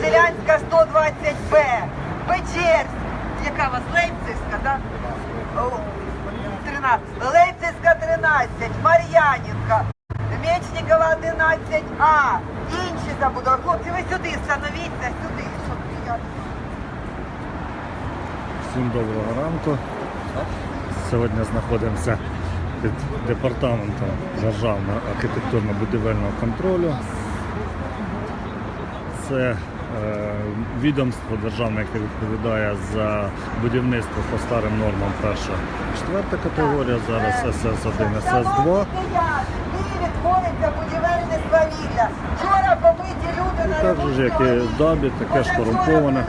Жилянська 120Б, Печерськ, яка у вас Лейпцигська, так? О, 13. Лейпцигська 13, Мар'янівка, Мечникова 11А, інші забудови. Хлопці, ви сюди становіться, сюди. Всім доброго ранку. Сьогодні знаходимося під департаментом державного архітектурно-будівельного контролю. Це відомство державне, яке відповідає за будівництво по старим нормам перша четверта категорія, зараз СС1, СС2. Ні, будівельне свавілля. Вчора побиті люди на так ж, як і Дабі, таке ж корумповане.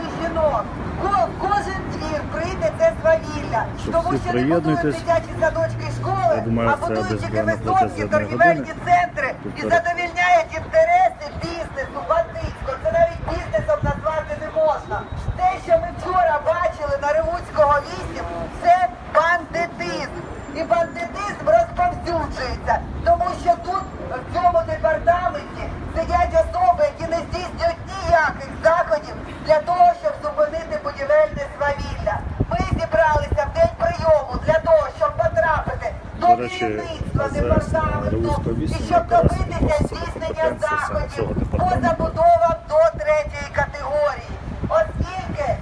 Кожен двір прийде це свавілля. Тому що не будують дитячі садочки і школи, а будують тільки на одної торгівельні центри і задовільняють інтереси бізнесу, бандитського. Це навіть бізнесом назвати не можна. Те, що ми вчора бачили на Ревуцького 8, це бандитизм. І бандитизм розповсюджується, тому що тут, в цьому департаменті, сидять особи, які не здійснюють ніяких заходів для того, щоб зупинити будівельне свавілля. Ми зібралися в день прийому для того, щоб потрапити до До речі, керівництва АЗС департаменту Ревуцького і 8 щоб якраз добитися відноситься до здійснення компетенції саме заходів цього по департаменту. забудовам до третьої категорії. Оскільки е,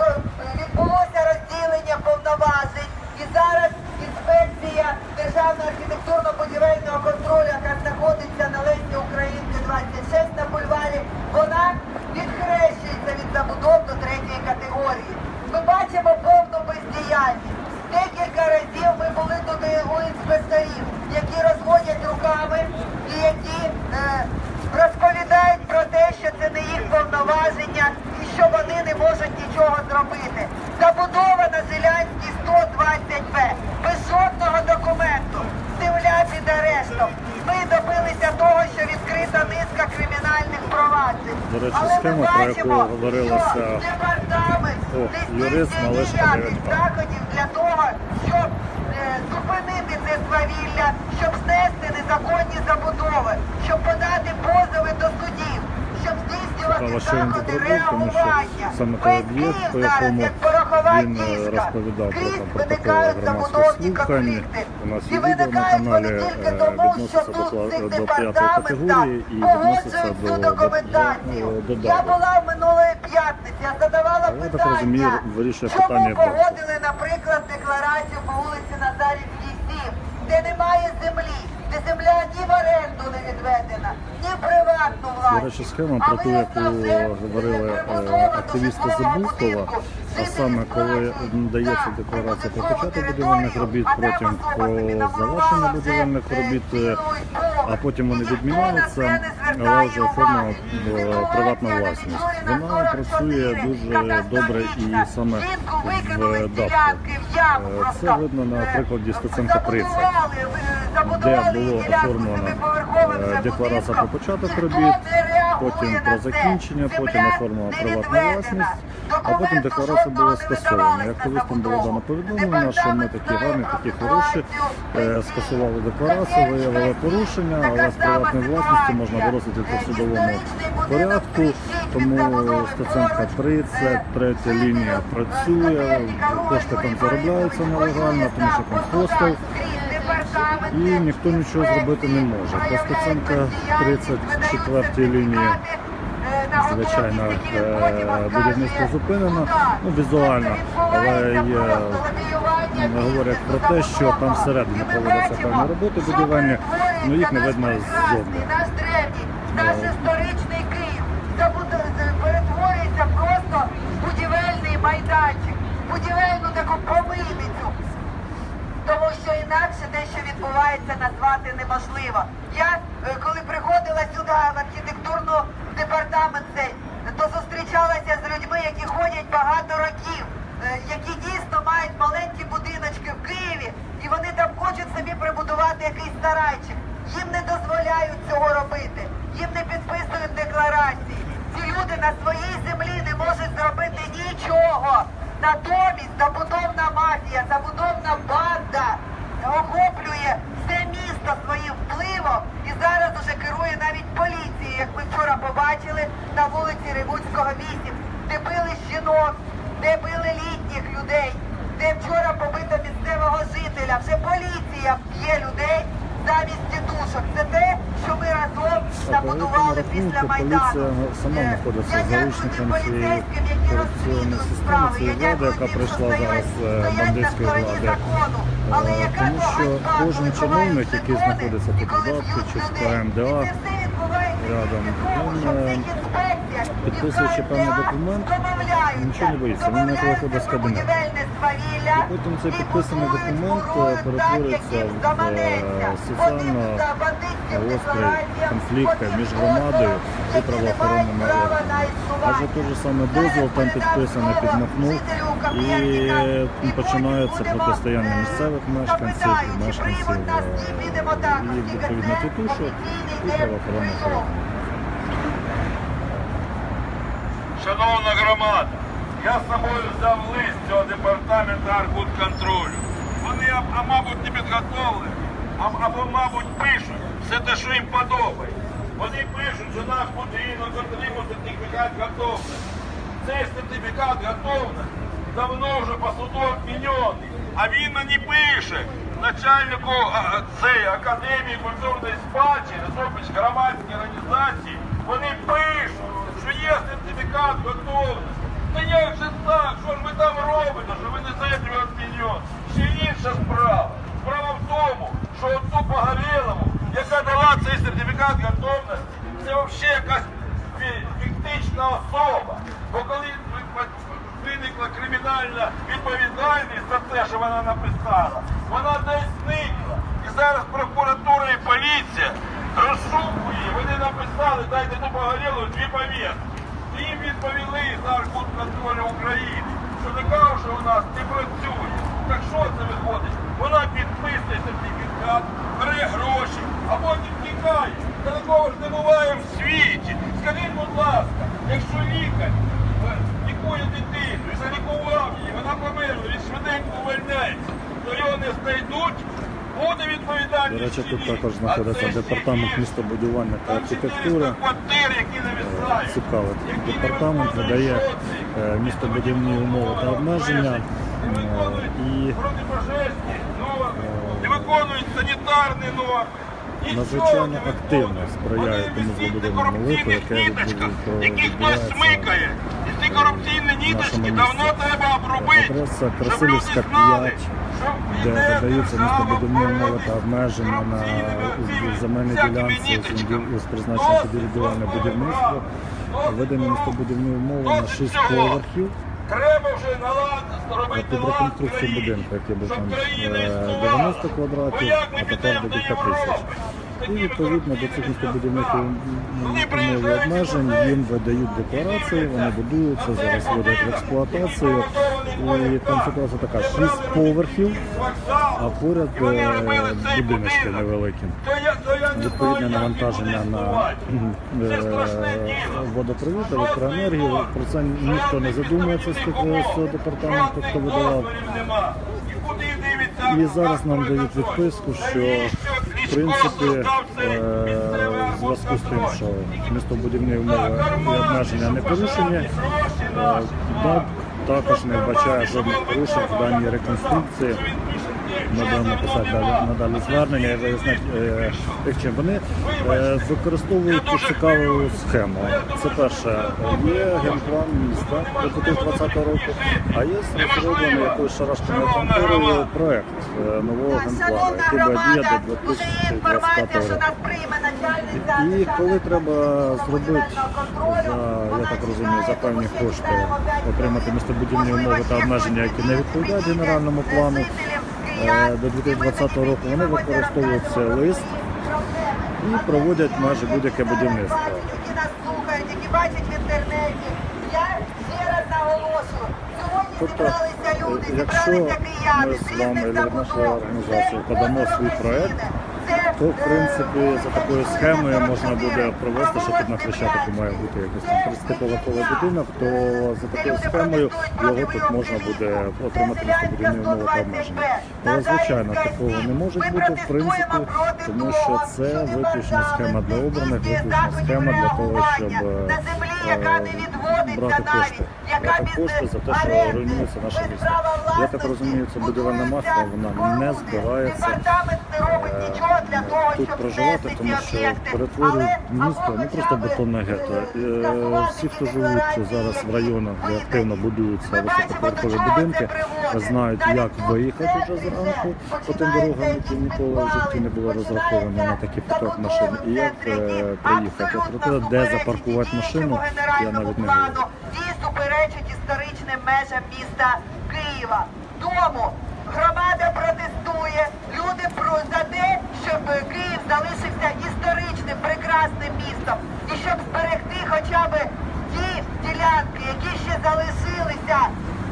ро- відбулося розділення повноважень, і зараз інспекція Державного архітектурно-будівельного контролю, яка знаходиться на Лесі Українки 26 на бульварі, вона відхрещується від забудов до третьої категорії. Ми бачимо повну бездіяльність. Декілька разів ми були тут і у інспекторів, які розводять руками і які е, розповідають про те, що це не їх повноваження і що вони не можуть нічого зробити. Забудова на Зелянській 120Б без жодного документу. Земля під арештом. Ми добилися того, що відкрита низка кримінальних проваджень. До речі, Але ми схема, про яку бачимо, говорилося- що департамент О, здійснює Малишка заходів для того, щоб е, зупинити це свавілля, щоб знести незаконні забудови, щоб подати позови до судів, щоб здійснювати заходи реагування. Весь Київ зараз як порохова е, діжка. про Крізь виникають забудовні конфлікти. І виникають вони тільки е, тому, що тут в цих департаментах погоджують цю до- документацію. до- до Я була минулої п'ятниці, я задавала я так питання, розумію, вирішує чому погодили, наприклад, декларацію по вулиці Назарівській 7, де немає землі, де земля ні в оренду не відведена, ні в приватну До власність. речі, схема про ту, яку говорили е, активісти до Забулкова. А саме коли надається декларація про початок будівельних робіт, потім про завершення будівельних е, робіт, е, а потім вони відміняються, але вже оформлена уваги. в Ситуація приватну на власність. Вона працює дуже добре і саме в Е, просто. Це видно на Е, прикладі Стеценка 30 е, де було е, вже декларація про початок робіт, потім про закінчення, потім приватна відведена. власність, а потім декларація була скасована. Як на активістам було дано повідомлення, що ми такі гарні, такі хороші, е, скасували декларацію, виявили порушення, але з приватної власності можна виросити це в судовому порядку. Тому Стеценка 30, третя лінія працює, кошти там заробляються нелегально, тому що там хостел. І ніхто нічого зробити не може. По Стеценка 34 лінії, звичайно, е, будівництво зупинено, ну візуально, але є, говорять про те, що там всередині проводяться певні роботи будівельні, ну їх не видно ззовні. Перетворюється просто будівельний майданчик, будівельну таку помийницю. Інакше те, що відбувається, назвати неможливо. Я е, коли приходила сюди в архітектурну департамент цей, то зустрічалася з людьми, які ходять багато років, е, які дійсно мають маленькі будиночки в Києві, і вони там хочуть собі прибудувати якийсь сарайчик. Їм не дозволяють цього робити, їм не підписують декларації. Ці люди на своїй землі не можуть зробити нічого. Натомість забудовна мафія, забудовна банда охоплює все місто своїм впливом і зараз уже керує навіть поліцією, як ми вчора побачили на вулиці 8, де били жінок, де били літніх людей, де вчора побито місцевого жителя. Вже поліція б'є людей замість тітушок. Це те, що ми разом набудували після Майдану. поліція сама заручниками цієї корупційної системи, цієї влади, яка прийшла зараз е, бандитської влади. Е, Тому що кожен чиновник, який знаходиться по податку чи в. КМДА рядом, він, е, підписуючи певний документ, нічого не боїться, він не виходить з кабінету. І потім цей підписаний документ, е, перетворюється в, е, соціально деклараціям, конфлікт між громадою і правоохоронними органами. Адже той же самий дозвіл там підписаний, підмахнув, і починається протистояння місцевих мешканців, мешканців е, і відповідно тітушок і правоохоронних органів. Шановна громада, я з собою взяв лист цього департаменту арбудконтролю. Вони, а, мабуть, не підготовлені, а, або, мабуть, пишуть все те, що їм подобається. Вони пишуть, що наш будинок отримав сертифікат готовності. Цей сертифікат готовності давно вже по суду обмінений. А він мені пише, начальнику цієї академії культурної спадщини, тобто громадської організації, вони пишуть, є сертифікат готовності. Та як же так? Що ж ви там робите? Що ви не знаєте обміньон? Ще інша справа. Справа в тому, що оцю Погорєлову, яка дала цей сертифікат готовності, це взагалі якась фі- фіктична особа. Бо коли ви- ви- виникла кримінальна відповідальність за те, що вона написала, вона десь зникла. І зараз прокуратура і поліція розшукує. Вони написали, дайте ту погорілу дві повістки. І їм відповіли з Аркутконтролю України, що така вже у нас не працює. Так що це виходить? Вона підписує сертифікат, бере гроші, а потім тікає. Та такого ж не буває в світі. Скажіть, будь ласка, якщо лікар е, лікує дитину і залікував її, вона померла, він швиденько увольняється, то його не знайдуть, буде До відповідальність. речі, чи тут також знаходиться департамент містобудування та архітектури. 400 квартир, які нависають. Цікаво, департамент жодних е, містобудівні умови та обмеження. Е, і не виконують санітарні норми. Надзвичайно активно сприяє тому забудовному руху, яке відбувається смикає. І ці корупційні нашому давно треба обробити, Красилівська знали, 5, що де йде видаються містобудівні умови та обмеження на земельній ділянці з призначенням під індивідуальне будівництво. видані містобудівні умови на Досить 6 поверхів. Треба вже робити Під реконструкцію будинку, який був там країна е, існувала. 90 квадратів, а тепер до 10 тисяч. І відповідно до цих містобудівних умов обмежень їм видають декларації, вони будуються, зараз вводять в експлуатацію. І там ситуація така: 6 поверхів, а поряд е, будиночки невеликі. Відповідне навантаження на е, водопровід, електроенергію. Про це ніхто не задумується з тих цього департаменту, хто видавав. І зараз нам дають відписку, що в принципі е, в зв'язку з тим, що містобудівні умови і обмеження не порушені, е, ДАБ також не вбачає жодних порушень в даній реконструкції. Ми будемо написати давно далі нема». надалі звернення і вияснити е, чим. Вони е, використовують цікаву схему. Це перше, є генплан міста до 2020 року, а є розроблений якоюсь шарашкиною конторою проект е, нового генплану, який буде діяти до тут 2025 року. І коли треба зробити за я так розумію, за певні кошти отримати містобудівні умови та обмеження, які не відповідають генеральному плану до і ми 2020 року. Вони використовують цей лист і проводять майже будь-яке будівництво. Які Тобто, зібралися люди, зібралися кияни з вами, наша організація, подамо свій проект, то в принципі за такою схемою можна буде провести, що тут на Хрещатику має бути якийсь там 30-поверховий будинок, то за такою схемою його тут можна буде отримати містобудівні умови та обмеження. Але звичайно такого не може бути в принципі, тому що це виключно схема для обраних, виключно схема для того, щоб е, брати кошти. Брати кошти за те, що руйнується наше місто. Я так розумію, це будівельна мафія, вона не збирається е, тут проживати, тому що перетворюють місто або ну просто бетонне гетто. Е, Всі, хто живуть зараз в районах, де активно будуються високоповерхові будинки, знають, як виїхати вже зранку по тим дорогам, які ніколи в житті не були починаються розраховані на такий поток машин. І як е, проїхати. Проте, де запаркувати машину, я навіть не говорю. плану і суперечить історичним межам міста Києва. Тому громада протестує, люди про за те, щоб Київ залишився історичним, прекрасним містом, і щоб зберегти хоча б ті ділянки, які ще залишилися.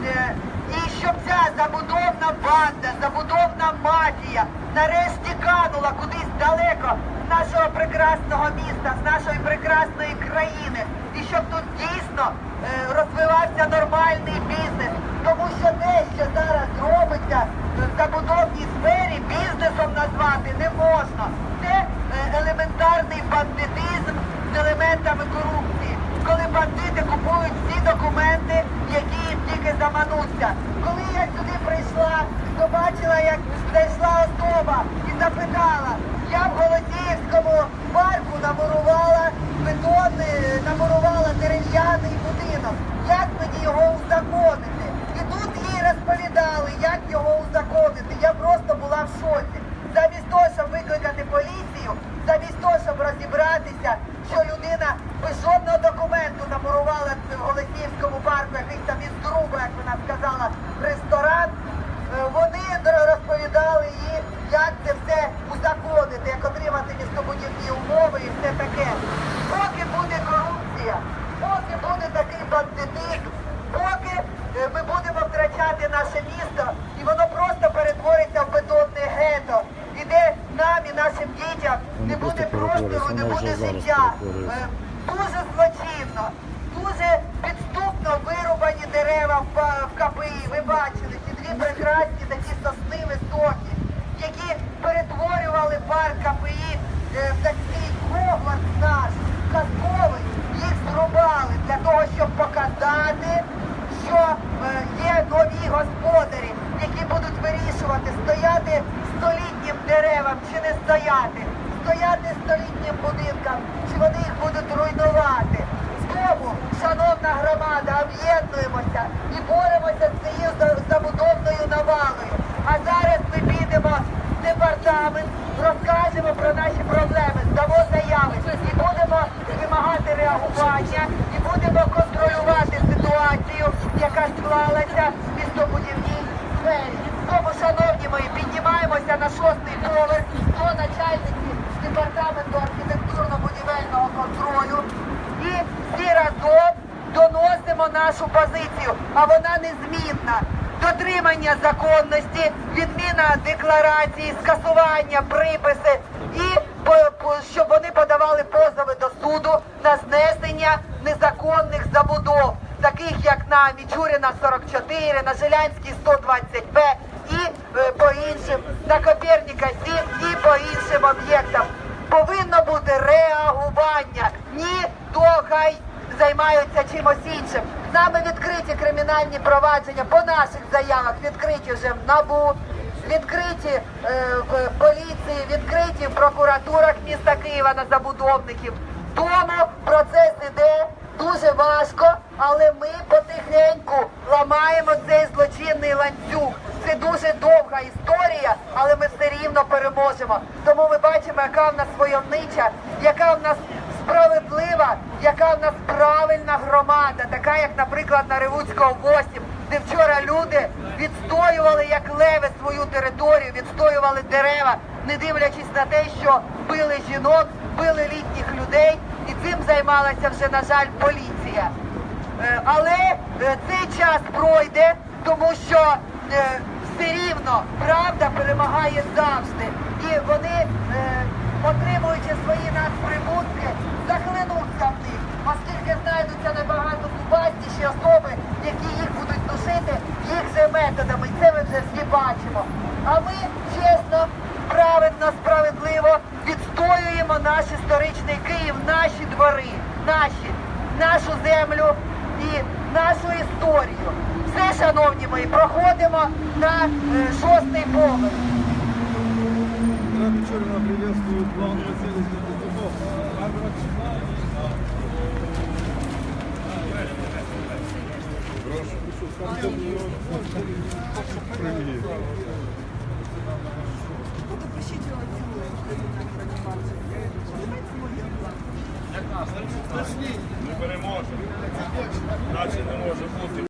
е, І щоб ця забудовна банда, забудовна мафія нарешті канула кудись далеко з нашого прекрасного міста, з нашої прекрасної країни. І щоб тут дійсно е, розвивався нормальний бізнес. Тому що те, що зараз робиться в забудовній сфері, бізнесом назвати не можна. Це е, елементарний бандитизм з елементами корупції. Коли бандити купують всі документи, які їм тільки замануться. Коли я сюди прийшла, то бачила, як зайшла особа і запитала, я в Голосіївському парку намурувала бетон, е, намурувала дерев'яний будинок. Як мені його узаконити? І тут їй розповідали, як його узаконити. Я просто була в шоці. Замість того, щоб викликати поліцію, замість того, щоб розібратися, що людина без жодного документу намурувала в Голосіївському парку, якийсь там із друга, як вона сказала, ресторан. Е, Вони др- розповідали їй, як це все узаконити, як отримати містобудівні умови і все таке. Поки буде корупція, поки буде такий бандитизм, поки е, ми будемо втрачати наше місто, і воно просто перетвориться в бетонне гетто, і де нам і нашим не буде простору, не буде життя. Е, Дуже злочинно, дуже підступно вирубані дерева в в КПІ. Ви бачили ці дві прекрасні такі сосни високі, які перетворювали парк КПІ е, в такий Хогвартс наш, казковий. Їх зрубали для того, щоб показати, що е, є нові господарі, які будуть вирішувати, стояти столітнім деревам чи не стояти, стояти столітнім будинкам, чи вони їх будуть руйнувати. Тому, шановна громада, об'єднуємося і боремося з цією забудовною навалою. А зараз ми підемо в департамент, розкажемо про наші проблеми, здамо заяви і будемо вимагати реагування, і будемо контролювати ситуацію, яка склалася в містобудівній сфері. Тому, шановні мої, піднімаємося на шостий поверх до начальниці департаменту архітектурно-будівельного контролю і всі разом доносимо нашу позицію, а вона незмінна. Дотримання законності, відміна декларації, скасування приписи і щоб вони подавали позови до суду на знесення незаконних забудов, таких як на Мічуріна 44, на Жилянській 120Б і е, по іншим, на Коперніка 7 і по іншим об'єктам. Повинно бути реагування. Ні, то хай займаються чимось іншим. Нами відкриті кримінальні провадження по наших заявах, відкриті вже в НАБУ, відкриті е, в поліції, відкриті в прокуратурах міста Києва на забудовників. Тому процес іде дуже важко, але ми потихеньку ламаємо цей злочинний ланцюг. Це дуже довга історія, але ми все рівно переможемо. Тому ми бачимо, яка в нас войовнича, яка в нас справедлива, яка в нас правильна громада, така як, наприклад, на Ревуцького 8, де вчора люди відстоювали як леви свою територію, відстоювали дерева, не дивлячись на те, що били жінок, били літніх людей, і цим займалася вже, на жаль, поліція. Е, Але е, цей час пройде, тому що е, все рівно правда перемагає завжди. І вони, отримуючи свої надприбутки, оскільки знайдуться набагато зубастіші особи, які їх будуть душити їх же методами. Це ми вже всі бачимо. А ми чесно, праведно, справедливо відстоюємо наш історичний Київ, наші двори, наші, нашу землю і нашу історію. Все, шановні мої, проходимо на е, шостий поверх. Град Печорина приветствует главного Прошу. Ми переможемо. Наче не може бути.